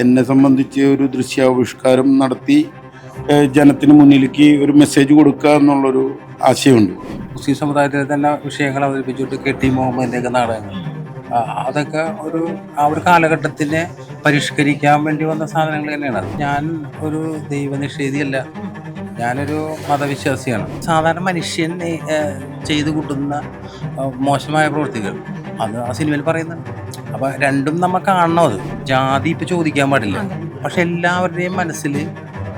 എന്നെ സംബന്ധിച്ച് ഒരു ദൃശ്യാവിഷ്കാരം നടത്തി ജനത്തിന് മുന്നിലേക്ക് ഒരു മെസ്സേജ് കൊടുക്കുക എന്നുള്ളൊരു ആശയമുണ്ട്. മുസ്ലിം സമുദായത്തിലെ തന്നെ വിഷയങ്ങൾ അവതരിപ്പിച്ചിട്ട് കെ ടി മുഹമ്മദിന്റെയൊക്കെ നാടകങ്ങൾ. അതൊക്കെ ഒരു ആ ഒരു കാലഘട്ടത്തിനെ പരിഷ്കരിക്കാൻ വേണ്ടി വന്ന സാധനങ്ങൾ തന്നെയാണ്. ഞാൻ ഒരു ദൈവനിഷേധിയല്ല. ഞാനൊരു മതവിശ്വാസിയാണ്. സാധാരണ മനുഷ്യൻ ചെയ്തു കൂട്ടുന്ന മോശമായ പ്രവൃത്തികൾ. അത് ആ സിനിമയിൽ പറയുന്നുണ്ട്. അപ്പൊ രണ്ടും നമ്മ കാണണം അത്. ജാതി ഇപ്പൊ ചോദിക്കാൻ പാടില്ല. പക്ഷെ എല്ലാവരുടെയും മനസ്സിൽ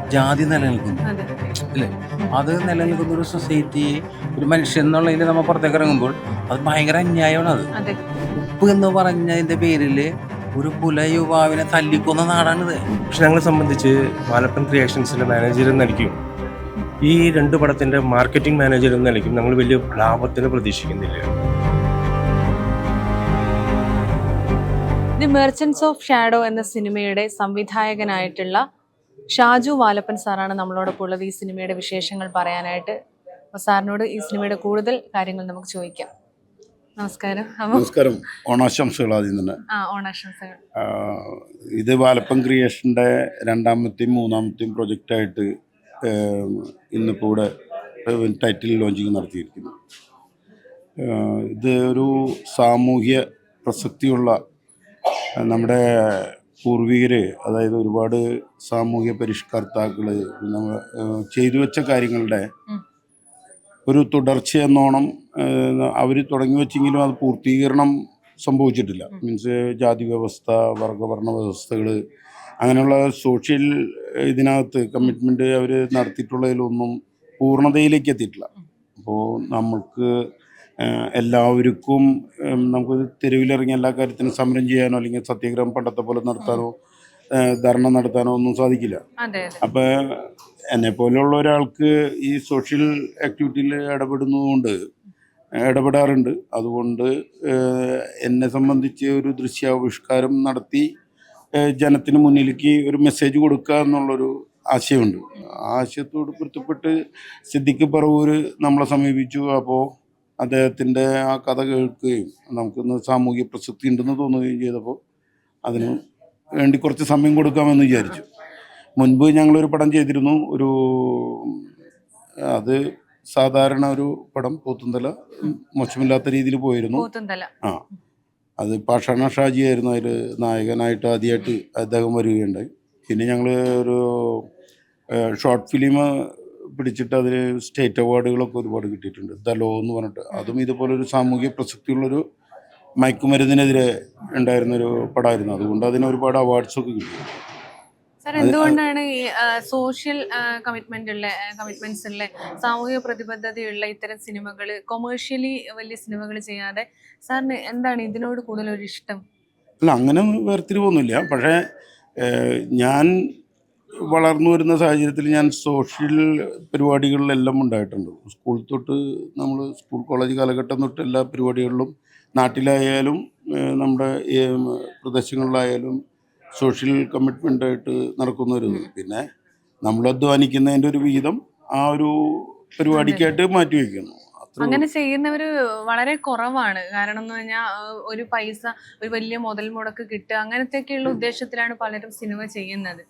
ജാതി നിലനിൽക്കുന്നു. അതെ. അല്ലേ? അത് നിലനിൽക്കുന്ന ഒരു സൊസൈറ്റിയെ ഒരു മനുഷ്യൻ എന്നുള്ളതിൽ നമ്മൾ പുറത്തേക്ക് ഇറങ്ങുമ്പോൾ അത് ഭയങ്കര അന്യായമാണ് അത്. അതെ. ഉപ്പ് എന്ന് പറഞ്ഞതിന്റെ പേരിൽ ഒരു പുല യുവാവിനെ തല്ലിക്കൊന്ന നാടാണിത്. പക്ഷെ ഞങ്ങളെ സംബന്ധിച്ച് വാലപ്പൻ ക്രിയേഷൻസിന്റെ മാനേജർ നൽകിയും ഈ രണ്ട് പടത്തിന്റെ മാർക്കറ്റിംഗ് മാനേജർ എന്ന നിലയ്ക്കും ഞങ്ങൾ വലിയ ലാഭത്തിന് പ്രതീക്ഷിക്കുന്നില്ല. ദി മെർച്ചൻസ് ഓഫ് ഷാഡോ എന്ന സിനിമയുടെ സംവിധായകനായിട്ടുള്ള ഷാജു വാലപ്പൻ സാറാണ് നമ്മളോടൊപ്പം ഉള്ളത് ഈ സിനിമയുടെ വിശേഷങ്ങൾ പറയാനായിട്ട്. അപ്പോൾ സാറിനോട് ഈ സിനിമയുടെ കൂടുതൽ കാര്യങ്ങൾ നമുക്ക് ചോദിക്കാം. നമസ്കാരം. നമസ്കാരം. ഓണാശംസകൾ ആദ്യം തന്നെ. ആ ഓണാശംസകൾ. ഇത് വാലപ്പൻ ക്രിയേഷന്റെ രണ്ടാമത്തെയും മൂന്നാമത്തെയും പ്രൊജക്റ്റായിട്ട് ഇന്നിപ്പോൾ ഇവിടെ ടൈറ്റിൽ ലോഞ്ചിങ് നടത്തിയിരിക്കുന്നു. ഇത് ഒരു സാമൂഹ്യ പ്രസക്തിയുള്ള നമ്മുടെ പൂർവികർ അതായത് ഒരുപാട് സാമൂഹ്യ പരിഷ്കർത്താക്കൾ നമ്മൾ ചെയ്തു വെച്ച കാര്യങ്ങളുടെ ഒരു തുടർച്ച എന്നോണം അവർ തുടങ്ങി വെച്ചെങ്കിലും അത് പൂർത്തീകരണം സംഭവിച്ചിട്ടില്ല. മീൻസ് ജാതി വ്യവസ്ഥ വർഗവർണ വ്യവസ്ഥകൾ അങ്ങനെയുള്ള സോഷ്യൽ ഇതിനകത്ത് കമ്മിറ്റ്മെന്റ് അവർ നടത്തിയിട്ടുള്ളതിലൊന്നും പൂർണതയിലേക്ക് എത്തിയിട്ടില്ല. അപ്പോൾ നമ്മൾക്ക് ഏഹ്, എല്ലാവർക്കും നമുക്ക് തെരുവിലിറങ്ങി എല്ലാ കാര്യത്തിനും സമരം ചെയ്യാനോ അല്ലെങ്കിൽ സത്യാഗ്രഹം പണ്ടത്തെ പോലെ നടത്താനോ ധർണ നടത്താനോ ഒന്നും സാധിക്കില്ല. അപ്പോൾ എന്നെ പോലെയുള്ള ഒരാൾക്ക് ഈ സോഷ്യൽ ആക്ടിവിറ്റിയിൽ ഇടപെടുന്നതുകൊണ്ട് ഇടപെടാറുണ്ട്. അതുകൊണ്ട് എന്നെ സംബന്ധിച്ച് ഒരു ദൃശ്യാവിഷ്കാരം നടത്തി ജനത്തിന് മുന്നിലേക്ക് ഒരു മെസ്സേജ് കൊടുക്കുക എന്നുള്ളൊരു ആശയമുണ്ട്. ആശയത്തോട് പൊരുത്തപ്പെട്ട് സിദ്ദിഖ് പറവൂർ നമ്മളെ സമീപിച്ചു. അപ്പോൾ അദ്ദേഹത്തിന്റെ ആ കഥ കേൾക്കുകയും നമുക്കിന്ന് സാമൂഹ്യ പ്രസക്തി ഉണ്ടെന്ന് തോന്നുകയും ചെയ്തപ്പോൾ അതിന് വേണ്ടി കുറച്ച് സമയം കൊടുക്കാമെന്ന് വിചാരിച്ചു. മുൻപ് ഞങ്ങളൊരു പടം ചെയ്തിരുന്നു. ഒരു അത് സാധാരണ ഒരു പടം പോത്തുന്തല മോശമില്ലാത്ത രീതിയിൽ പോയിരുന്നു. ആ അത് പാഷാണ ഷാജി ആയിരുന്നു അതിൽ നായകനായിട്ട് ആദ്യമായിട്ട് അദ്ദേഹം വരികയുണ്ടായി. പിന്നെ ഞങ്ങൾ ഒരു ഷോർട്ട് ഫിലിം പിടിച്ചിട്ട് അതിന് സ്റ്റേറ്റ് അവാർഡുകളൊക്കെ ഒരുപാട് കിട്ടിയിട്ടുണ്ട്. ദലോ എന്ന് പറഞ്ഞിട്ട്. അതും ഇതുപോലൊരു സാമൂഹ്യ പ്രസക്തിയുള്ളൊരു മയക്കുമരുന്നിനെതിരെ ഉണ്ടായിരുന്നൊരു പടമായിരുന്നു. അതുകൊണ്ട് അതിന് ഒരുപാട് അവാർഡ്സൊക്കെ കിട്ടി. എന്തുകൊണ്ടാണ് ഈ സോഷ്യൽ കമ്മിറ്റ്മെന്റ് ഉള്ള കമ്മിറ്റ്മെന്റ്സ് ഉള്ള സാമൂഹിക പ്രതിബദ്ധതയുള്ള ഇത്തരം സിനിമകൾ കൊമേഴ്ഷ്യലി വലിയ സിനിമകൾ ചെയ്യാതെ സാറിന് എന്താണ് ഇതിനോട് കൂടുതൽ ഒരു ഇഷ്ടം അല്ല അങ്ങനെ വേർതിരിവൊന്നുമില്ല. പക്ഷേ ഞാൻ വളർന്നു വരുന്ന സാഹചര്യത്തിൽ ഞാൻ സോഷ്യൽ പരിപാടികളിലെല്ലാം ഉണ്ടായിട്ടുണ്ട്. സ്കൂൾ തൊട്ട് നമ്മൾ സ്കൂൾ കോളേജ് കാലഘട്ടം തൊട്ട് എല്ലാ പരിപാടികളിലും നാട്ടിലായാലും നമ്മുടെ പ്രദേശങ്ങളിലായാലും സോഷ്യൽ കമ്മിറ്റ്മെന്റ് ആയിട്ട് നടക്കുന്ന ഒരു പിന്നെ നമ്മൾ അധ്വാനിക്കുന്നതിന്റെ ഒരു വിഹിതം ആ ഒരു പരിപാടിക്കായിട്ട് മാറ്റി വയ്ക്കുന്നു. അങ്ങനെ ചെയ്യുന്നവർ വളരെ കുറവാണ്. കാരണം എന്ന് പറഞ്ഞാൽ ഒരു പൈസ ഒരു വലിയ മുതൽ മുടക്ക് കിട്ടുക അങ്ങനത്തെയൊക്കെയുള്ള ഉദ്ദേശത്തിലാണ് പലരും സിനിമ ചെയ്യുന്നത്.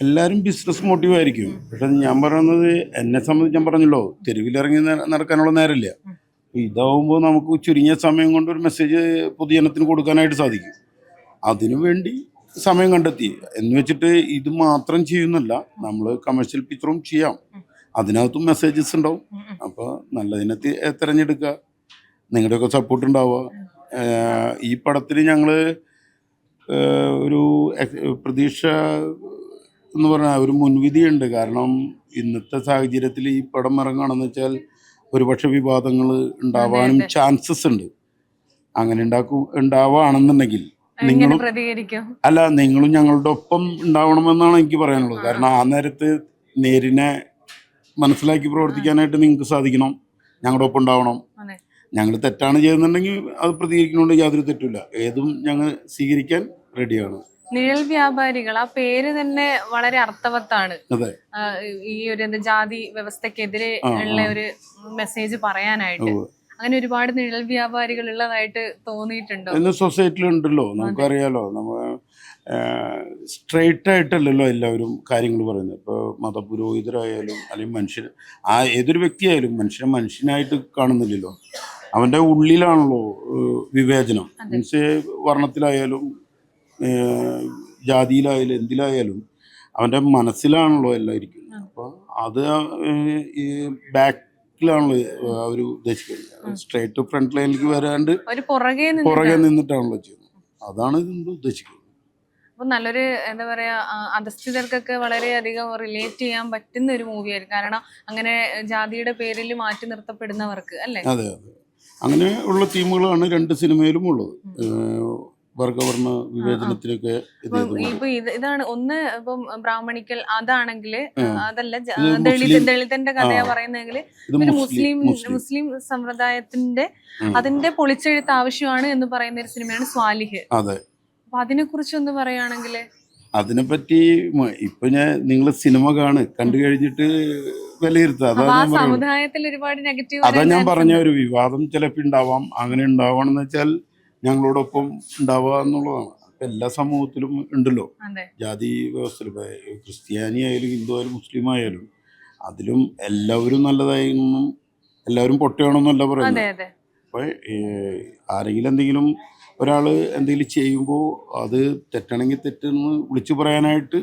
എല്ലാവരും ബിസിനസ് മോട്ടീവ് ആയിരിക്കും. പക്ഷെ ഞാൻ പറയുന്നത് എന്നെ സംബന്ധിച്ച് ഞാൻ പറഞ്ഞല്ലോ തെരുവിലിറങ്ങി നടക്കാനുള്ള നേരമില്ല. ഇതാവുമ്പോൾ നമുക്ക് ചുരുങ്ങിയ സമയം കൊണ്ട് ഒരു മെസ്സേജ് പൊതുജനത്തിന് കൊടുക്കാനായിട്ട് സാധിക്കും. അതിനു വേണ്ടി സമയം കണ്ടെത്തി. എന്ന് വെച്ചിട്ട് ഇത് മാത്രം ചെയ്യുന്നില്ല നമ്മൾ കമേഴ്ഷ്യൽ പിക്ചറും ചെയ്യാം. അതിനകത്തും മെസ്സേജസ് ഉണ്ടാവും. അപ്പോൾ നല്ലതിനെ തിരഞ്ഞെടുക്കുക. നിങ്ങളുടെയൊക്കെ സപ്പോർട്ട് ഉണ്ടാവുക. ഈ പടത്തിന് ഞങ്ങൾ ഒരു പ്രതീക്ഷ എന്ന് പറഞ്ഞാൽ ഒരു മുൻവിധിയുണ്ട്. കാരണം ഇന്നത്തെ സാഹചര്യത്തിൽ ഈ പടം ഇറങ്ങുകയാണെന്ന് വെച്ചാൽ ഒരുപക്ഷെ വിവാദങ്ങൾ ഉണ്ടാവാനും ചാൻസസ് ഉണ്ട്. അങ്ങനെ ഉണ്ടാക്കും ഉണ്ടാവുകയാണെന്നുണ്ടെങ്കിൽ നിങ്ങളും അല്ല നിങ്ങളും ഞങ്ങളുടെ ഒപ്പം ഉണ്ടാവണമെന്നാണ് എനിക്ക് പറയാനുള്ളത്. കാരണം ആ നേരത്ത് നേരിനെ മനസ്സിലാക്കി പ്രവർത്തിക്കാനായിട്ട് നിങ്ങൾക്ക് സാധിക്കണം. ഞങ്ങളുടെ ഒപ്പം ഉണ്ടാവണം. ഞങ്ങൾ തെറ്റാണ് ചെയ്യുന്നുണ്ടെങ്കിൽ അത് പ്രതികരിക്കുന്നതുകൊണ്ട് യാതൊരു തെറ്റില്ല ഏതും ഞങ്ങൾ സ്വീകരിക്കാൻ റെഡിയാണ് നിഴൽ വ്യാപാരികൾ ആ പേര് തന്നെ വളരെ അർത്ഥവത്താണ്. ഈ ഒരു എന്താ ജാതി വ്യവസ്ഥക്കെതിരെ ഉള്ള ഒരു മെസ്സേജ് പറയാനായിട്ട്. അങ്ങനെ ഒരുപാട് നിഴൽ വ്യാപാരികൾ ഉള്ളതായിട്ട് തോന്നിയിട്ടുണ്ടോ? ഇന്ന് സൊസൈറ്റിയിൽ ഉണ്ടല്ലോ നമുക്കറിയാലോ. നമ്മ സ്ട്രെയിറ്റ് ആയിട്ടല്ലല്ലോ എല്ലാവരും കാര്യങ്ങൾ പറയുന്നത്. ഇപ്പോൾ മതപുരോഹിതരായാലും അല്ലെങ്കിൽ മനുഷ്യർ ആ ഏതൊരു വ്യക്തിയായാലും മനുഷ്യനെ മനുഷ്യനായിട്ട് കാണുന്നില്ലല്ലോ. അവന്റെ ഉള്ളിലാണല്ലോ വിവേചനം. മീൻസ് വർണത്തിലായാലും ജാതിയിലായാലും എന്തിലായാലും അവന്റെ മനസ്സിലാണല്ലോ എല്ലാം ഇരിക്കുന്നത്. അപ്പോൾ അത് ഈ ബാക്കിലാണല്ലോ അവർ ഉദ്ദേശിക്കുന്നത്. സ്ട്രേറ്റ് ഫ്രണ്ട് ലൈനിലേക്ക് വരാണ്ട് പുറകെ പുറകെ നിന്ന് നിന്നിട്ടാണല്ലോ ചെയ്യുന്നത്. അതാണ് ഇതിന്റെ ഉദ്ദേശിക്കുന്നത്. അപ്പൊ നല്ലൊരു എന്താ പറയാ ആ, അധസ്ഥിതർക്കൊക്കെ വളരെയധികം റിലേറ്റ് ചെയ്യാൻ പറ്റുന്ന ഒരു മൂവിയായിരുന്നു കാരണം അങ്ങനെ ജാതിയുടെ പേരിൽ മാറ്റി നിർത്തപ്പെടുന്നവർക്ക് അല്ലേ? അതെ അതെ. അങ്ങനെ ഉള്ള തീമുകളാണ് രണ്ട് സിനിമയിലും ഉള്ളത്. വർഗവർണ വിവേചനത്തിനൊക്കെ ഇപ്പൊ ഇതാണ് ഒന്ന് ഇപ്പം ബ്രാഹ്മണിക്കൽ അതാണെങ്കിൽ അതല്ല ദളിത് ദളിതന്റെ കഥയാ പറയുന്നതെങ്കിൽ ഒരു മുസ്ലിം മുസ്ലിം സമ്പ്രദായത്തിന്റെ അതിന്റെ പൊളിച്ചെഴുത്ത് ആവശ്യമാണ് എന്ന് പറയുന്ന ഒരു സിനിമയാണ് സ്വാലിഹ്. അതെ. അപ്പൊ അതിനെ കുറിച്ച് ഒന്ന് പറയുകയാണെങ്കിൽ അതിനെപ്പറ്റി ഇപ്പൊ ഞാൻ നിങ്ങൾ സിനിമ കാണ് കണ്ടു കഴിഞ്ഞിട്ട് വിലയിരുത്തുക. അതാ ഞാൻ സമുദായത്തിൽ ഒരുപാട് നെഗറ്റീവ് അതാ ഞാൻ പറഞ്ഞ ഒരു വിവാദം ചിലപ്പോൾ ഉണ്ടാവാം. അങ്ങനെ ഉണ്ടാവണം എന്ന് വെച്ചാൽ ഞങ്ങളോടൊപ്പം ഉണ്ടാവുക എന്നുള്ളതാണ്. അപ്പൊ എല്ലാ സമൂഹത്തിലും ഉണ്ടല്ലോ. ജാതി വ്യവസ്ഥയിൽ ക്രിസ്ത്യാനി ആയാലും ഹിന്ദു ആയാലും മുസ്ലിം ആയാലും അതിലും എല്ലാവരും നല്ലതായെന്നും എല്ലാവരും പൊട്ടയാണെന്നല്ല പറയുന്നത്. അപ്പോൾ ആരെങ്കിലും എന്തെങ്കിലും ഒരാൾ എന്തെങ്കിലും ചെയ്യുമ്പോൾ അത് തെറ്റാണെങ്കിൽ തെറ്റെന്ന് വിളിച്ചു പറയാനായിട്ട്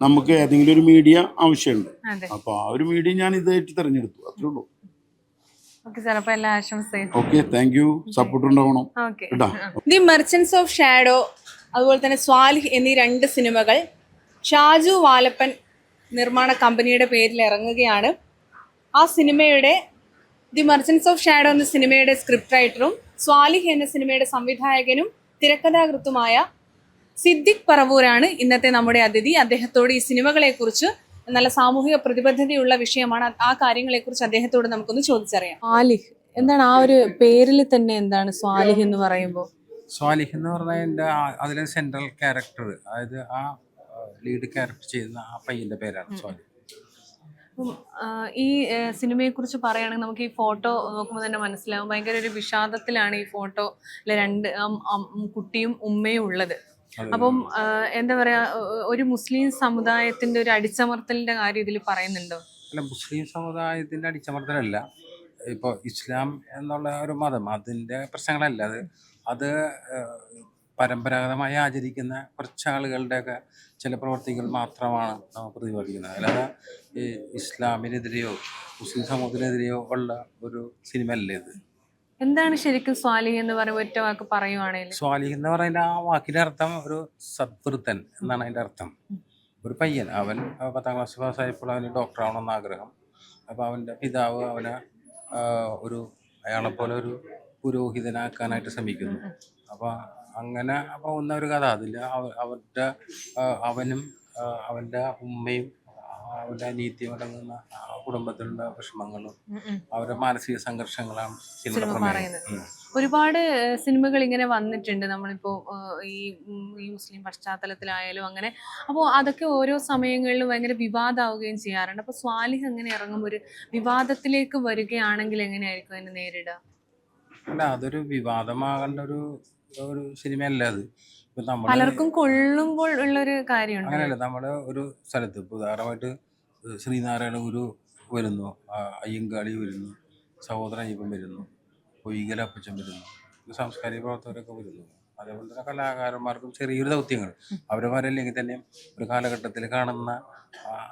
നമുക്ക് ഏതെങ്കിലും ഒരു മീഡിയ ആവശ്യമുണ്ട്. അപ്പോൾ ആ ഒരു മീഡിയ ഞാൻ ഇതായിട്ട് തിരഞ്ഞെടുത്തു. അത്രേ ഉള്ളൂ. ഓക്കെ താങ്ക് യു സപ്പോർട്ട് ഉണ്ടാവണം. ദി മെർച്ചൻസ് ഓഫ് ഷാഡോ അതുപോലെ തന്നെ സ്വാലിഹ് എന്നീ രണ്ട് സിനിമകൾ ഷാജു വാലപ്പൻ നിർമ്മാണ കമ്പനിയുടെ പേരിൽ ഇറങ്ങുകയാണ്. ആ സിനിമയുടെ ദി മെർച്ചൻസ് ഓഫ് ഷാഡോ എന്ന സിനിമയുടെ സ്ക്രിപ്റ്റ് റൈറ്ററും സ്വാലിഹ് എന്ന സിനിമയുടെ സംവിധായകനും തിരക്കഥാകൃത്തുമായ സിദ്ദിഖ് പറവൂരാണ് ഇന്നത്തെ നമ്മുടെ അതിഥി. അദ്ദേഹത്തോട് ഈ സിനിമകളെക്കുറിച്ച് നല്ല സാമൂഹിക പ്രതിബദ്ധതയുള്ള വിഷയമാണ്. ആ കാര്യങ്ങളെക്കുറിച്ച് അദ്ദേഹത്തോട് നമുക്കൊന്ന് ചോദിച്ചറിയാം. ആലിഹ് എന്താണ് ആ ഒരു പേരിൽ തന്നെ എന്താണ് സ്വാലിഹ് എന്ന് പറയുമ്പോൾ സ്വാലിഹ് എന്ന് പറഞ്ഞാൽ എന്റെ അതിലെ സെൻട്രൽ ക്യാരക്ടർ അതായത് ആ ലീഡ് ക്യാരക്ടർ ചെയ്യുന്ന ആ പയ്യന്റെ പേരാണ് സ്വാലിഹ്. ഈ സിനിമയെ കുറിച്ച് പറയുകയാണെങ്കിൽ നമുക്ക് ഈ ഫോട്ടോ നോക്കുമ്പോൾ തന്നെ മനസ്സിലാവും. ഭയങ്കര ഒരു വിഷാദത്തിലാണ് ഈ ഫോട്ടോ രണ്ട് അം- അം- കുട്ടിയും ഉമ്മയും ഉള്ളത്. അപ്പം എന്താ പറയാ ഒരു മുസ്ലിം സമുദായത്തിന്റെ ഒരു അടിച്ചമർത്തലിന്റെ കാര്യം ഇതിൽ പറയുന്നുണ്ടോ? അല്ല മുസ്ലിം സമുദായത്തിന്റെ അടിച്ചമർത്തലല്ല. ഇപ്പോൾ ഇസ്ലാം എന്നുള്ള ഒരു മതം അതിന്റെ പ്രശ്നങ്ങളല്ല. അത് അത് പരമ്പരാഗതമായി ആചരിക്കുന്ന കുറച്ച് ആളുകളുടെയൊക്കെ ചില പ്രവർത്തികൾ മാത്രമാണ് നമ്മൾ പ്രതിപാദിക്കുന്നത്. അല്ലാതെ ഈ ഇസ്ലാമിനെതിരെയോ മുസ്ലിം സമൂഹത്തിനെതിരെയോ ഉള്ള ഒരു സിനിമ അല്ലേ ഇത്. എന്താണ് ശരിക്കും സ്വാലിഹ് എന്ന് പറയുമ്പോൾ ഒറ്റ വാക്ക് പറയുവാണെങ്കിൽ സ്വാലിഹ് എന്ന് പറയുന്ന ആ വാക്കിന്റെ അർത്ഥം ഒരു സദ്വൃത്തൻ എന്നാണ് അതിന്റെ അർത്ഥം. ഒരു പയ്യൻ അവൻ പത്താം ക്ലാസ് പാസ്സായപ്പോൾ അവന് ഡോക്ടർ ആവണമെന്ന് ആഗ്രഹം. അപ്പോൾ അവന്റെ പിതാവ് അവനെ ഒരു ഒരു പോലെ ഒരു പുരോഹിതനാക്കാനായിട്ട് ശ്രമിക്കുന്നു. അപ്പോൾ അങ്ങനെ പോകുന്ന ഒരു കഥ അതിൽ അവരുടെ അവനും അവന്റെ ഉമ്മയും അവന്റെ അനീതിയും അടങ്ങുന്ന കുടുംബത്തിലുള്ള വിഷമങ്ങളും അവരുടെ മാനസിക സംഘർഷങ്ങളാണ് സിനിമ പറയുന്നത്. ഒരുപാട് സിനിമകൾ ഇങ്ങനെ വന്നിട്ടുണ്ട്. നമ്മളിപ്പോ ഈ ഈ മുസ്ലിം പശ്ചാത്തലത്തിലായാലും അങ്ങനെ. അപ്പോ അതൊക്കെ ഓരോ സമയങ്ങളിലും ഭയങ്കര വിവാദമാവുകയും ചെയ്യാറുണ്ട്. അപ്പോൾ സ്വാലിഹ് അങ്ങനെ ഇറങ്ങും? ഒരു വിവാദത്തിലേക്ക് വരികയാണെങ്കിൽ എങ്ങനെയായിരിക്കും അതിനെ നേരിടുക? അല്ല അതൊരു വിവാദമാകേണ്ട ഒരു ഒരു സിനിമയല്ല അത്. പലർക്കും കൊള്ളുമ്പോൾ ഉള്ളൊരു കാര്യമുണ്ട് അങ്ങനെയല്ല നമ്മുടെ ഒരു സ്ഥലത്ത് ഉദാഹരണമായിട്ട് ശ്രീനാരായണ ഗുരു വരുന്നു. അയ്യങ്കാളി വരുന്നു. സഹോദരൻ അയ്യപ്പൻ വരുന്നു. പൊയ്കല അപ്പച്ചൻ വരുന്നു. സാംസ്കാരിക പ്രവർത്തകരൊക്കെ വരുന്നു. അതേപോലെ തന്നെ കലാകാരന്മാർക്കും ചെറിയൊരു ദൗത്യങ്ങൾ. അവരവരല്ലെങ്കിൽ തന്നെ ഒരു കാലഘട്ടത്തിൽ കാണുന്ന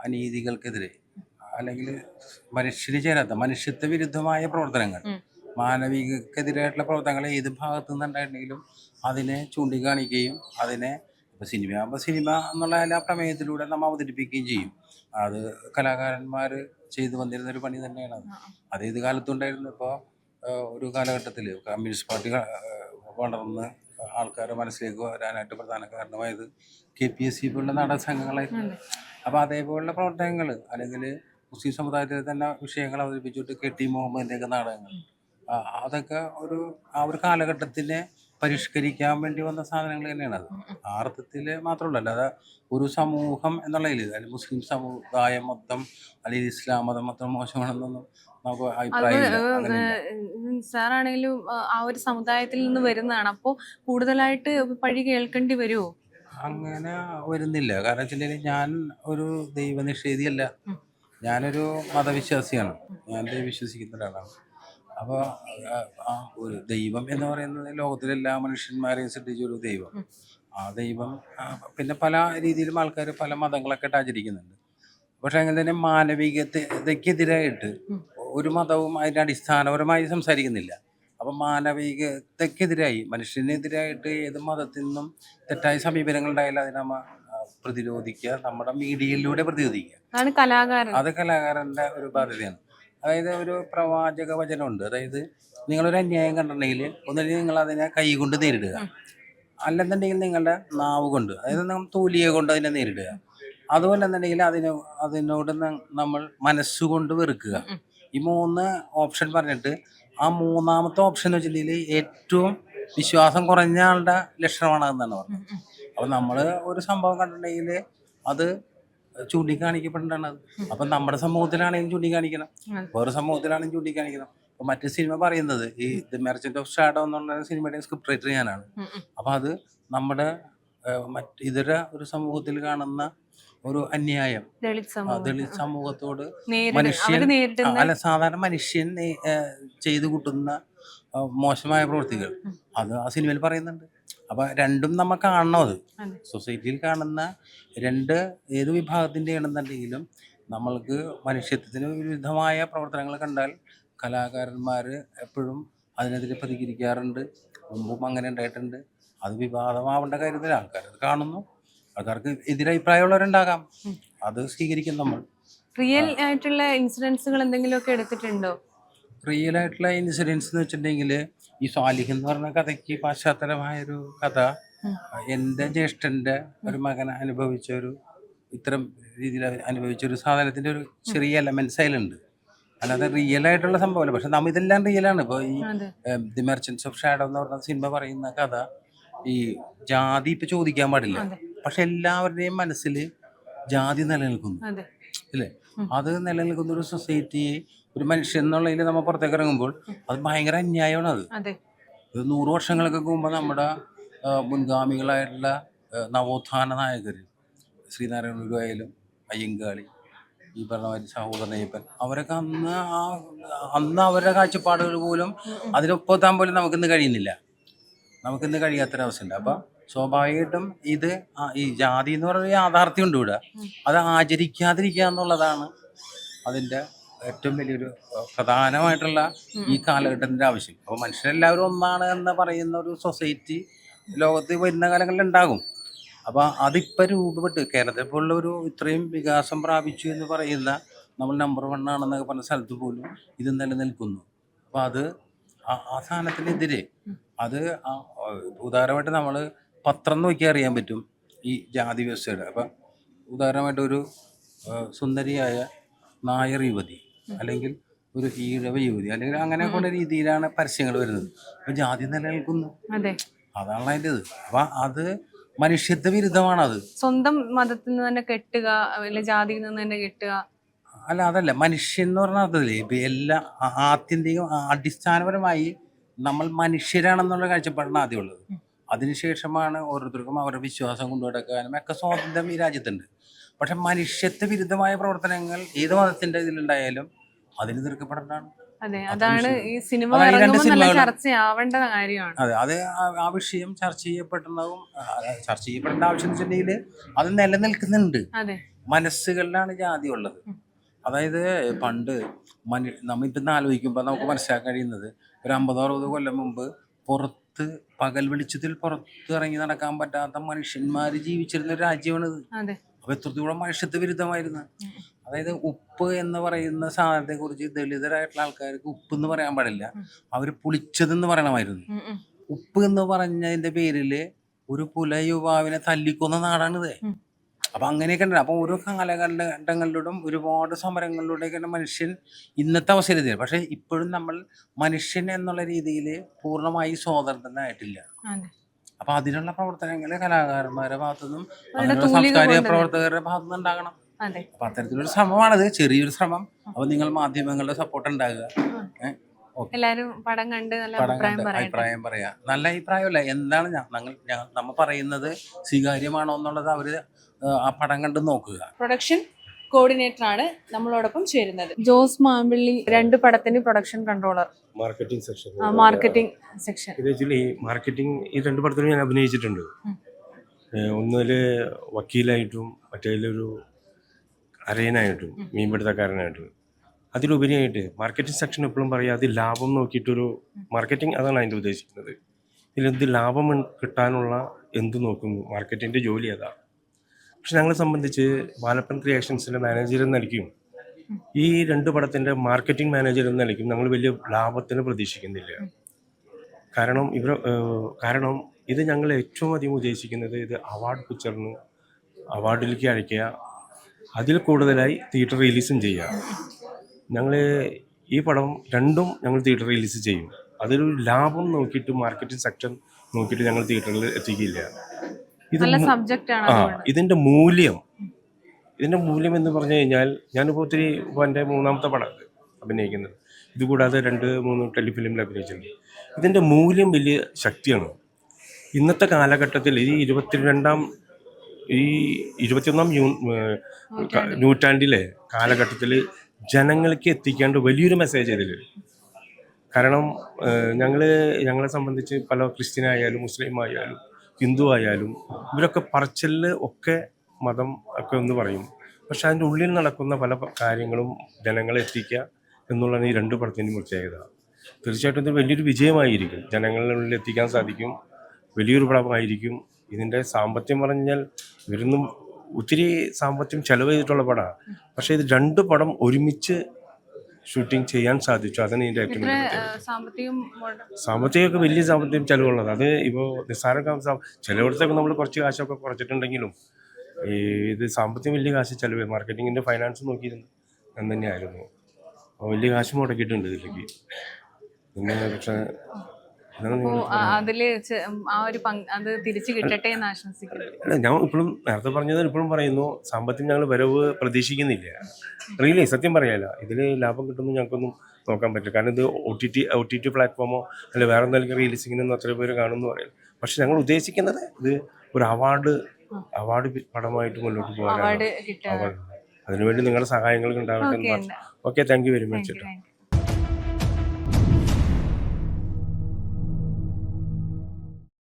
അനീതികൾക്കെതിരെ അല്ലെങ്കിൽ മനുഷ്യന് ചേരാത്ത മനുഷ്യത്വ വിരുദ്ധമായ പ്രവർത്തനങ്ങൾ. മാനവികക്കെതിരായിട്ടുള്ള പ്രവർത്തനങ്ങൾ ഏത് ഭാഗത്തു നിന്നുണ്ടായിട്ടുണ്ടെങ്കിലും അതിനെ ചൂണ്ടിക്കാണിക്കുകയും അതിനെ ഇപ്പോൾ സിനിമയാകുമ്പോൾ സിനിമ എന്നുള്ള എല്ലാ പ്രമേയത്തിലൂടെ നമ്മൾ അവതരിപ്പിക്കുകയും ചെയ്യും. അത് കലാകാരന്മാർ ചെയ്തു വന്നിരുന്ന ഒരു പണി തന്നെയാണ്. അത് ഏത് കാലത്തുണ്ടായിരുന്നു? ഇപ്പോൾ ഒരു കാലഘട്ടത്തിൽ കമ്മ്യൂണിസ്റ്റ് പാർട്ടി വളർന്ന് ആൾക്കാരുടെ മനസ്സിലേക്ക് വരാനായിട്ട് പ്രധാന കാരണമായത് കെ പി എസ് സി പോലുള്ള നാടക സംഘങ്ങളായിരുന്നു. അപ്പോൾ അതേപോലുള്ള പ്രവർത്തനങ്ങൾ അല്ലെങ്കിൽ മുസ്ലിം സമുദായത്തിലെ തന്നെ വിഷയങ്ങൾ അവതരിപ്പിച്ചിട്ട് കെ ടി മുഹമ്മദിന്റെയൊക്കെ നാടകങ്ങൾ അതൊക്കെ ഒരു ആ ഒരു കാലഘട്ടത്തിനെ പരിഷ്കരിക്കാൻ വേണ്ടി വന്ന സാധനങ്ങൾ തന്നെയാണ് അത്. ആ അർത്ഥത്തിൽ മാത്രമല്ല അല്ലാതെ ഒരു സമൂഹം എന്നുള്ളതിൽ അല്ലെങ്കിൽ മുസ്ലിം സമുദായം മൊത്തം അല്ലെങ്കിൽ ഇസ്ലാം മതം മൊത്തം മോശമാണെന്നൊന്നും നമുക്ക് അഭിപ്രായമില്ല. സാറാണെങ്കിലും ആ ഒരു സമുദായത്തിൽ നിന്ന് വരുന്നതാണ്. അപ്പോൾ കൂടുതലായിട്ട് പഴി കേൾക്കേണ്ടി വരുമോ അങ്ങനെ വരുന്നില്ല. കാരണം വെച്ചിട്ടുണ്ടെങ്കിൽ ഞാൻ ഒരു ദൈവനിഷേധിയല്ല. ഞാനൊരു മതവിശ്വാസിയാണ്. ഞാൻ വിശ്വസിക്കുന്ന ഒരാളാണ്. അപ്പോൾ ആ ഒരു ദൈവം എന്ന് പറയുന്നത് ലോകത്തിലെ എല്ലാ മനുഷ്യന്മാരെയും സൃഷ്ടിച്ച ഒരു ദൈവം. ആ ദൈവം പിന്നെ പല രീതിയിലും ആൾക്കാർ പല മതങ്ങളൊക്കെ ആയിട്ട് ആചരിക്കുന്നുണ്ട്. പക്ഷെ അങ്ങനെ തന്നെ മാനവികതയ്ക്കെതിരായിട്ട് ഒരു മതവും അതിന്റെ അടിസ്ഥാനപരമായി സംസാരിക്കുന്നില്ല. അപ്പം മാനവികതയ്ക്കെതിരായി മനുഷ്യനെതിരായിട്ട് ഏത് മതത്തിൽ നിന്നും തെറ്റായ സമീപനങ്ങൾ ഉണ്ടായാലും അതിനെ പ്രതിരോധിക്കുക നമ്മുടെ മീഡിയയിലൂടെ പ്രതിരോധിക്കുക. അത് കലാകാരന്റെ ഒരു ബാധ്യതയാണ്. അതായത് ഒരു പ്രവാചക വചനമുണ്ട്. അതായത് നിങ്ങളൊരു അന്യായം കണ്ടിട്ടുണ്ടെങ്കിൽ ഒന്നുമില്ലെങ്കിൽ നിങ്ങൾ അതിനെ കൈ കൊണ്ട് നേരിടുക. അല്ലെന്നുണ്ടെങ്കിൽ നിങ്ങളുടെ നാവ് കൊണ്ട് അതായത് നമ്മൾ തൂലിയെ കൊണ്ട് അതിനെ നേരിടുക. അതുപോലെ എന്നുണ്ടെങ്കിൽ അതിന് അതിനോട് നമ്മൾ മനസ്സുകൊണ്ട് വെറുക്കുക. ഈ മൂന്ന് ഓപ്ഷൻ പറഞ്ഞിട്ട് ആ മൂന്നാമത്തെ ഓപ്ഷൻ എന്ന് വെച്ചിട്ടുണ്ടെങ്കിൽ ഏറ്റവും വിശ്വാസം കുറഞ്ഞ ആളുടെ ലക്ഷണമാണ് എന്നാണ് പറഞ്ഞത്. അപ്പം നമ്മൾ ഒരു സംഭവം കണ്ടിട്ടുണ്ടെങ്കിൽ അത് ചൂണ്ടിക്കാണിക്കപ്പെടേണ്ടതാണ് അപ്പൊ അപ്പം നമ്മുടെ സമൂഹത്തിലാണെങ്കിലും ചൂണ്ടിക്കാണിക്കണം. വേറെ സമൂഹത്തിലാണെങ്കിലും ചൂണ്ടിക്കാണിക്കണം. അപ്പൊ മറ്റു സിനിമ പറയുന്നത് ഈ ദ മെർച്ചന്റ് ഓഫ് ഷാഡോ എന്ന് പറഞ്ഞ സിനിമയുടെ സ്ക്രിപ്റ്റ് റൈറ്റർ ഞാനാണ്. ഉം. അത് നമ്മുടെ മറ്റ് ഇതര ഒരു സമൂഹത്തിൽ കാണുന്ന ഒരു അന്യായം. ദളിത് സമൂഹത്തോട് മനുഷ്യൻ അല്ല സാധാരണ മനുഷ്യൻ ചെയ്തു കൂട്ടുന്ന മോശമായ പ്രവൃത്തികൾ. അത് ആ സിനിമയിൽ പറയുന്നുണ്ട്. അപ്പൊ രണ്ടും നമ്മൾ കാണണം അത്. സൊസൈറ്റിയിൽ കാണുന്ന രണ്ട് ഏത് വിഭാഗത്തിന്റെ ആണെന്നുണ്ടെങ്കിലും നമ്മൾക്ക് മനുഷ്യത്വത്തിന് വിരുദ്ധമായ പ്രവർത്തനങ്ങൾ കണ്ടാൽ കലാകാരന്മാർ എപ്പോഴും അതിനെതിരെ പ്രതികരിക്കാറുണ്ട്. മുമ്പും അങ്ങനെ ഉണ്ടായിട്ടുണ്ട്. അത് വിവാദമാവേണ്ട കാര്യത്തിൽ ആൾക്കാർ അത് കാണുന്നു. ആൾക്കാർക്ക് എതിരഭിപ്രായമുള്ളവരുണ്ടാകാം. അത് സ്വീകരിക്കും നമ്മൾ. റിയൽ ആയിട്ടുള്ള ഇൻസിഡൻസുകൾ എന്തെങ്കിലുമൊക്കെ എടുത്തിട്ടുണ്ടോ? റിയൽ ആയിട്ടുള്ള ഇൻസിഡൻസ് എന്ന് വെച്ചിട്ടുണ്ടെങ്കിൽ ഈ സ്വാലിഹ് എന്ന് പറഞ്ഞ കഥയ്ക്ക് പാശ്ചാത്തലമായൊരു കഥ. എന്റെ ജ്യേഷ്ഠന്റെ ഒരു മകൻ അനുഭവിച്ച ഒരു ഇത്തരം രീതിയിൽ അനുഭവിച്ച ഒരു സാധനത്തിന്റെ ഒരു ചെറിയ എലമെൻസ് അതിലുണ്ട്. അല്ലാതെ റിയൽ ആയിട്ടുള്ള സംഭവമല്ല. പക്ഷെ നമ്മ ഇതെല്ലാം റിയലാണ് ഇപ്പോൾ ഈ ദി മെർച്ചൻസ് ഓഫ് ഷാഡോ എന്ന് പറഞ്ഞ സിനിമ പറയുന്ന കഥ ഈ ജാതി ഇപ്പം ചോദിക്കാൻ പാടില്ല. പക്ഷെ എല്ലാവരുടെയും മനസ്സിൽ ജാതി നിലനിൽക്കുന്നു. അല്ലേ? അത് നിലനിൽക്കുന്ന ഒരു സൊസൈറ്റിയെ ഒരു മനുഷ്യൻ എന്നുള്ളതിൽ നമ്മൾ പുറത്തേക്ക് ഇറങ്ങുമ്പോൾ അത് ഭയങ്കര അന്യായമാണ് അത്. ഇത് നൂറ് വർഷങ്ങൾക്ക് മുമ്പ് നമ്മുടെ മുൻഗാമികളായിട്ടുള്ള നവോത്ഥാന നായകർ ശ്രീനാരായണ ഗുരു ആയാലും അയ്യങ്കാളി ഈ പറഞ്ഞ മാതിരി സഹോദരനയ്യപ്പൻ അവരൊക്കെ അന്ന് ആ അന്ന് അവരുടെ കാഴ്ചപ്പാടുകൾ പോലും അതിനൊപ്പത്താൻ പോലും നമുക്കിന്ന് കഴിയുന്നില്ല. നമുക്കിന്ന് കഴിയാത്തൊരവസ്ഥയുണ്ട് അപ്പം സ്വാഭാവികമായിട്ടും ഇത് ഈ ജാതി എന്ന് പറയുന്ന യാഥാർത്ഥ്യം ഉണ്ട് ഇവിടെ. അത് ആചരിക്കാതിരിക്കുക എന്നുള്ളതാണ് അതിന്റെ ഏറ്റവും വലിയൊരു പ്രധാനമായിട്ടുള്ള ഈ കാലഘട്ടത്തിന്റെ ആവശ്യം. അപ്പോൾ മനുഷ്യരെല്ലാവരും ഒന്നാണ് എന്ന് പറയുന്ന ഒരു സൊസൈറ്റി ലോകത്ത് വരുന്ന കാലങ്ങളിൽ ഉണ്ടാകും. അപ്പോൾ അതിപ്പോൾ രൂപപ്പെട്ട് കേരളത്തെ പോലുള്ള ഒരു ഇത്രയും വികാസം പ്രാപിച്ചു എന്ന് പറയുന്ന നമ്മൾ നമ്പർ വൺ ആണെന്നൊക്കെ പറഞ്ഞ സ്ഥലത്ത് പോലും ഇത് നിലനിൽക്കുന്നു. അപ്പോൾ അത് ആ- സാധനത്തിനെതിരെ അത് ഉദാഹരണമായിട്ട് നമ്മൾ പത്രം നോക്കി അറിയാൻ പറ്റും ഈ ജാതി വ്യവസ്ഥയുടെ. അപ്പം ഉദാഹരണമായിട്ട് ഒരു സുന്ദരിയായ നായർ യുവതി. അല്ലെങ്കിൽ ഒരു ഈഴവ യുവതി അല്ലെങ്കിൽ അങ്ങനെ കൊണ്ട രീതിയിലാണ് പരസ്യങ്ങൾ വരുന്നത്. അപ്പൊ ജാതി നിലനിൽക്കുന്നു. അതെ. അതാണ് അതിന്റെ ഇത്. അപ്പൊ അത് മനുഷ്യത്വ വിരുദ്ധമാണ് അത് സ്വന്തം മതത്തിൽ നിന്ന് തന്നെ കെട്ടുക അല്ലെ ജാതിയിൽ നിന്ന് തന്നെ കെട്ടുക. അല്ല അതല്ല. മനുഷ്യൻ എന്ന് പറഞ്ഞാൽ അതല്ലേ ഇപ്പൊ എല്ലാ ആത്യന്തികം അടിസ്ഥാനപരമായി നമ്മൾ മനുഷ്യരാണെന്നുള്ള കാഴ്ചപ്പാടാണ് ആദ്യമുള്ളത് അതിനുശേഷമാണ് ഓരോരുത്തർക്കും അവരുടെ വിശ്വാസം കൊണ്ടുനടക്കാനും ഒക്കെ സ്വാതന്ത്ര്യം ഈ രാജ്യത്തുണ്ട്. പക്ഷെ മനുഷ്യത്വ വിരുദ്ധമായ പ്രവർത്തനങ്ങൾ ഏത് മതത്തിന്റെ ഇതിലുണ്ടായാലും അതിന് തീർക്കപ്പെടേണ്ടതാണ്. അതെ അതാണ് ഈ സിനിമ. ചർച്ചയാവേണ്ട കാര്യമാണ്. അതെ അത് ആ- വിഷയം ചർച്ച ചെയ്യപ്പെടുന്നതും ചർച്ച ചെയ്യപ്പെടേണ്ട ആവശ്യം എന്ന് വെച്ചിട്ടുണ്ടെങ്കിൽ അത് നിലനിൽക്കുന്നുണ്ട്. മനസ്സുകളിലാണ് ജാതി ഉള്ളത് അതായത് പണ്ട് മനു നമ്മളിപ്പം ആലോചിക്കുമ്പോൾ നമുക്ക് മനസ്സിലാക്കാൻ കഴിയുന്നത് ഒരു അമ്പതോ അറുപത് കൊല്ലം മുമ്പ് പുറത്ത് പകൽ വെളിച്ചത്തിൽ പുറത്ത് ഇറങ്ങി നടക്കാൻ പറ്റാത്ത മനുഷ്യന്മാര് ജീവിച്ചിരുന്ന ഒരു രാജ്യമാണിത്. അതെ അപ്പോൾ എത്രത്തോളം മനുഷ്യത്വ വിരുദ്ധമായിരുന്നു അതായത് ഉപ്പ് എന്ന് പറയുന്ന സാധനത്തെ കുറിച്ച് ദളിതരായിട്ടുള്ള ആൾക്കാർക്ക് ഉപ്പ് എന്ന് പറയാൻ പാടില്ല. അവർ പുളിച്ചതെന്ന് പറയണമായിരുന്നു. ഉപ്പ് എന്ന് പറഞ്ഞതിന്റെ പേരിൽ ഒരു പുല യുവാവിനെ തല്ലിക്കൊന്ന നാടാണിത്. അപ്പൊ അങ്ങനെയൊക്കെ ഉണ്ട് അപ്പൊ ഓരോ കാലഘട്ടങ്ങളിലൂടെയും ഒരുപാട് സമരങ്ങളിലൂടെയൊക്കെയാണ് മനുഷ്യൻ ഇന്നത്തെ അവസരത്തിൽ പക്ഷെ ഇപ്പോഴും നമ്മൾ മനുഷ്യൻ എന്നുള്ള രീതിയിൽ പൂർണമായി സ്വാതന്ത്ര്യനായിട്ടില്ല അപ്പൊ അതിനുള്ള പ്രവർത്തനങ്ങൾ കലാകാരന്മാരുടെ ഭാഗത്തുനിന്നും അതിനുള്ള സാംസ്കാരിക പ്രവർത്തകരുടെ ഭാഗത്തുനിന്ന് ഉണ്ടാകണം. അപ്പൊ അത്തരത്തിലൊരു ശ്രമമാണത് ചെറിയൊരു ശ്രമം. അപ്പൊ നിങ്ങൾ മാധ്യമങ്ങളുടെ സപ്പോർട്ട് ഉണ്ടാകുക. എല്ലാവരും പടം കണ്ട് നല്ല അഭിപ്രായം പറയാം. നല്ല അഭിപ്രായമല്ല എന്താണ് ഞങ്ങൾ നമ്മൾ നമ്മ പറയുന്നത് സ്വീകാര്യമാണോ എന്നുള്ളത് അവർ ആ പടം കണ്ട് നോക്കുക. പ്രൊഡക്ഷൻ കോർഡിനേറ്റർ ആണ് നമ്മളോടൊപ്പം ചേരുന്നത്. ജോസ് മാമ്പിള്ളി രണ്ട് പടത്തിന്റെ production controller. Marketing section marketing section ഈ മാർക്കറ്റിംഗ് ഈ രണ്ട് പടത്തിലും ഞാൻ അഭിനയിച്ചിട്ടുണ്ട്. ഒന്നിൽ വക്കീലായിട്ടും മറ്റേലൊരു അരയനായിട്ടും മീൻപിടുത്തക്കാരനായിട്ടും. അതിലുപരിയായിട്ട് മാർക്കറ്റിംഗ് സെക്ഷൻ എപ്പോഴും പറയാം അത് ലാഭം നോക്കിയിട്ടൊരു മാർക്കറ്റിംഗ് അതാണ് അതിന്റെ ഉദ്ദേശിക്കുന്നത്. ഇതിലെന്ത് ലാഭം കിട്ടാനുള്ള എന്ത് നോക്കുന്നു? മാർക്കറ്റിന്റെ ജോലി അതാണ് പക്ഷെ ഞങ്ങളെ സംബന്ധിച്ച് ബാലപ്പൻ ക്രിയേഷൻസിന്റെ മാനേജർ എന്ന ഈ രണ്ട് പടത്തിന്റെ മാർക്കറ്റിംഗ് മാനേജർ എന്ന നിലയ്ക്കും ഞങ്ങൾ വലിയ ലാഭത്തിന് പ്രതീക്ഷിക്കുന്നില്ല. കാരണം ഇവർ കാരണം ഇത് ഞങ്ങൾ ഏറ്റവും അധികം ഉദ്ദേശിക്കുന്നത് ഇത് അവാർഡ് പിക്ചറിന് അവാർഡിലേക്ക് അയക്കുക അതിൽ കൂടുതലായി തിയേറ്റർ റിലീസും ചെയ്യുക. ഞങ്ങൾ ഈ പടം രണ്ടും ഞങ്ങൾ തിയേറ്റർ റിലീസ് ചെയ്യും. അതൊരു ലാഭം നോക്കിയിട്ട് മാർക്കറ്റിംഗ് സെക്ഷൻ നോക്കിയിട്ട് ഞങ്ങൾ തിയേറ്ററിൽ എത്തിക്കില്ല. നല്ല സബ്ജക്റ്റ് ആണ് ആ ഇതിന്റെ മൂല്യം. ഇതിന്റെ മൂല്യം എന്ന് പറഞ്ഞു കഴിഞ്ഞാൽ ഞാനിപ്പോൾ ഒത്തിരി ഇപ്പോൾ എന്റെ മൂന്നാമത്തെ പടം അഭിനയിക്കുന്നത്. ഇതുകൂടാതെ രണ്ട് മൂന്ന് ടെലിഫിലിമിൽ അഭിനയിച്ചിട്ടുണ്ട് ഇതിന്റെ മൂല്യം വലിയ ശക്തിയാണ്. ഇന്നത്തെ കാലഘട്ടത്തിൽ ഈ ഇരുപത്തിരണ്ടാം ഈ ഇരുപത്തിയൊന്നാം യൂ നൂറ്റാണ്ടിലെ കാലഘട്ടത്തിൽ ജനങ്ങൾക്ക് എത്തിക്കേണ്ട വലിയൊരു മെസ്സേജ് ഇതിൽ കാരണം ഞങ്ങൾ ഞങ്ങളെ സംബന്ധിച്ച് പല ക്രിസ്ത്യൻ ആയാലും മുസ്ലിം ആയാലും ഹിന്ദു ആയാലും ഇവരൊക്കെ പറച്ചിലിൽ ഒക്കെ മതം ഒക്കെ ഒന്ന് പറയും. പക്ഷെ അതിന്റെ ഉള്ളിൽ നടക്കുന്ന പല കാര്യങ്ങളും ജനങ്ങളെ എത്തിക്കുക എന്നുള്ളതാണ് ഈ രണ്ട് പടത്തിന്റെ പ്രത്യേകത. തീർച്ചയായിട്ടും ഇത് വലിയൊരു വിജയമായിരിക്കും. ജനങ്ങളിലുള്ളിൽ എത്തിക്കാൻ സാധിക്കും. വലിയൊരു പടമായിരിക്കും. ഇതിന്റെ സാമ്പത്തികം പറഞ്ഞാൽ ഇവരൊന്നും ഒത്തിരി സാമ്പത്തികം ചെലവ് ചെയ്തിട്ടുള്ള പടമാണ് പക്ഷേ ഇത് രണ്ട് പടം ഒരുമിച്ച് ഷൂട്ടിംഗ് ചെയ്യാൻ സാധിച്ചു. അതാണ് ഇതിന്റെ ഏറ്റവും വലിയ സാമ്പത്തികമൊക്കെ വലിയ സാമ്പത്തികം ചിലവുള്ളത് അത് ഇപ്പോൾ നിസ്സാര ചിലവിടത്തൊക്കെ നമ്മൾ കുറച്ച് കാശൊക്കെ കുറച്ചിട്ടുണ്ടെങ്കിലും ഈ ഇത് സാമ്പത്തികം വലിയ കാശ് ചിലവ് മാർക്കറ്റിങ്ങിന്റെ ഫൈനാൻസ് നോക്കിയിരുന്നു ഞാൻ തന്നെയായിരുന്നു. അപ്പോൾ വലിയ കാശ് മുടക്കിയിട്ടുണ്ട് ഇതിലേക്ക്. പിന്നെ പക്ഷേ അപ്പോ അതിൽ ആ ഒരു അത് തിരിച്ചു കിട്ടട്ടെ എന്ന് ആശംസിക്കുന്നു. ഞാൻ ഇപ്പോഴും നേരത്തെ പറഞ്ഞത് ഇപ്പോഴും പറയുന്നു സാമ്പത്തികം ഞങ്ങൾ വരവ് പ്രതീക്ഷിക്കുന്നില്ല. റിയലി സത്യം പറയാലോ ഇതിൽ ലാഭം കിട്ടുന്നു ഞങ്ങൾക്കൊന്നും നോക്കാൻ പറ്റില്ല. കാരണം ഇത് O T T O T T പ്ലാറ്റ്ഫോമോ അല്ലെങ്കിൽ വേറെ എന്തെങ്കിലും റിലീസിങ്ങിനൊന്നും അത്ര പേര് കാണുമെന്ന് പറയും പക്ഷെ ഞങ്ങൾ ഉദ്ദേശിക്കുന്നത് ഇത് ഒരു അവാർഡ് അവാർഡ് പടമായിട്ട് മുന്നോട്ട് പോകാനാണ്. അതിനുവേണ്ടി നിങ്ങളുടെ സഹായങ്ങൾ ഉണ്ടാവട്ടെ okay thank you very much